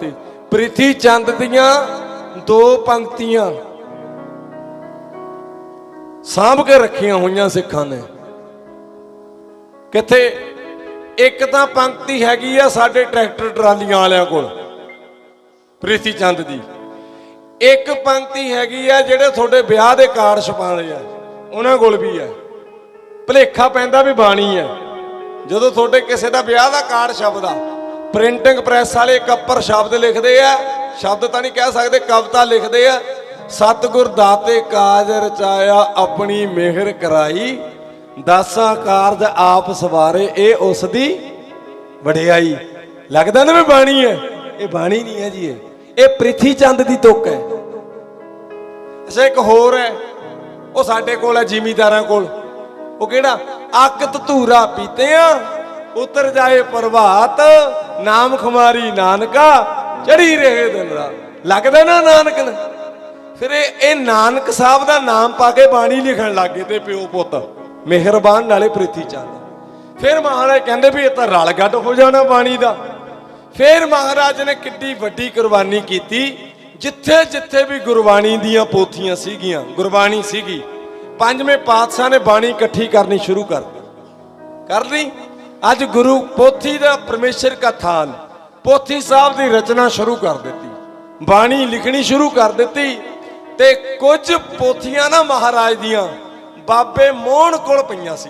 ਵਾਸਤੇ। ਪ੍ਰਿਥੀ ਚੰਦ ਦੀਆਂ ਦੋ ਪੰਕਤੀਆਂ ਸਾਂਭ ਕੇ ਰੱਖੀਆਂ ਹੋਈਆਂ ਸਿੱਖਾਂ ਨੇ। ਕਿੱਥੇ? ਇੱਕ ਤਾਂ ਪੰਕਤੀ ਹੈਗੀ ਆ ਸਾਡੇ ਟਰੈਕਟਰ ਟਰਾਲੀਆਂ ਵਾਲਿਆਂ ਕੋਲ ਪ੍ਰੀਤੀ ਚੰਦ ਦੀ। ਇੱਕ ਪੰਕਤੀ ਹੈਗੀ ਆ ਜਿਹੜੇ ਤੁਹਾਡੇ ਵਿਆਹ ਦੇ ਕਾਰਡ ਛਪਾਣੇ ਆ, ਉਹਨਾਂ ਕੋਲ ਵੀ ਆ। ਭਲੇਖਾ ਪੈਂਦਾ ਵੀ ਬਾਣੀ ਆ। ਜਦੋਂ ਤੁਹਾਡੇ ਕਿਸੇ ਦਾ ਵਿਆਹ ਦਾ ਕਾਰਡ ਛਪਦਾ ਪ੍ਰਿੰਟਿੰਗ ਪ੍ਰੈਸ ਵਾਲੇ ਕੱਪਰ ਸ਼ਬਦ ਲਿਖਦੇ ਆ। ਸ਼ਬਦ ਤਾਂ ਨਹੀਂ ਕਹਿ ਸਕਦੇ, ਕਵਿਤਾ ਲਿਖਦੇ ਆ। ਸਤਿਗੁਰ ਦਾਤੇ ਕਾਜ ਰਚਾਇਆ, ਆਪਣੀ ਮਿਹਰ ਕਰਾਈ। ਦਾਸਾਂ ਕਾਰਜ ਆਪ ਸਵਾਰੇ, ਇਹ ਉਸ ਦੀ ਵਡਿਆਈ। ਲੱਗਦਾ ਨਾ ਵੀ ਬਾਣੀ ਹੈ? ਇਹ ਬਾਣੀ ਨਹੀਂ ਹੈ ਜੀ ਇਹ। ਇਹ ਪ੍ਰਿਥੀ ਚੰਦ ਦੀ ਤੁਕ ਹੈ। ਅੱਛਾ, ਇੱਕ ਹੋਰ ਹੈ। ਉਹ ਸਾਡੇ ਕੋਲ ਹੈ, ਜ਼ਿਮੀਦਾਰਾਂ ਕੋਲ। ਉਹ ਕਿਹੜਾ? ਅੱਕ ਧੂਰਾ ਪੀਤੇ ਆ ਉਤਰ ਜਾਏ ਪ੍ਰਭਾਤ ਨਾਮ ਖੁਮਾਰੀ ਨਾਨਕਾ, ਚੜੀ ਰਹੇ ਦਿਨ ਰਾਤ। ਲੱਗਦਾ ਨਾ ਨਾਨਕ ਨੇ? ਫਿਰ ਇਹ ਨਾਨਕ ਸਾਹਿਬ ਦਾ ਨਾਮ ਪਾ ਕੇ ਬਾਣੀ ਲਿਖਣ ਲੱਗੇ ਤੇ ਪਿਓ ਪੁੱਤ, ਮਿਹਰਬਾਨ ਨਾਲੇ ਪ੍ਰੀਤੀ ਚੰਦ। ਫਿਰ ਮਹਾਰਾਜ ਕਹਿੰਦੇ ਵੀ ਇਹ ਤਾਂ ਰਲ ਗੱਡ ਹੋ ਜਾਣਾ ਬਾਣੀ ਦਾ। ਫਿਰ ਮਹਾਰਾਜ ਨੇ ਕਿੱਡੀ ਵੱਡੀ ਕੁਰਬਾਨੀ ਕੀਤੀ, ਜਿੱਥੇ ਜਿੱਥੇ ਵੀ ਗੁਰਬਾਣੀ ਦੀਆਂ ਪੋਥੀਆਂ ਸੀਗੀਆਂ, ਗੁਰਬਾਣੀ ਸੀਗੀ, ਪੰਜਵੇਂ ਪਾਤਸ਼ਾਹ ਨੇ ਬਾਣੀ ਇਕੱਠੀ ਕਰਨੀ ਸ਼ੁਰੂ ਕਰ ਦਿੱਤੀ। ਕਰ ਲਈ? ਅੱਜ ਗੁਰੂ ਪੋਥੀ ਦਾ ਪਰਮੇਸ਼ਰ ਕਾ ਥਾਨ, ਪੋਥੀ ਸਾਹਿਬ ਦੀ ਰਚਨਾ ਸ਼ੁਰੂ ਕਰ ਦਿੱਤੀ। ਬਾਣੀ ਲਿਖਣੀ ਸ਼ੁਰੂ ਕਰ ਦਿੱਤੀ ਤੇ ਕੁਝ ਪੋਥੀਆਂ ਨਾ ਮਹਾਰਾਜ ਦੀਆਂ ਬਾਬੇ ਮੋਹਣ ਕੋਲ ਪਈਆਂ ਸੀ।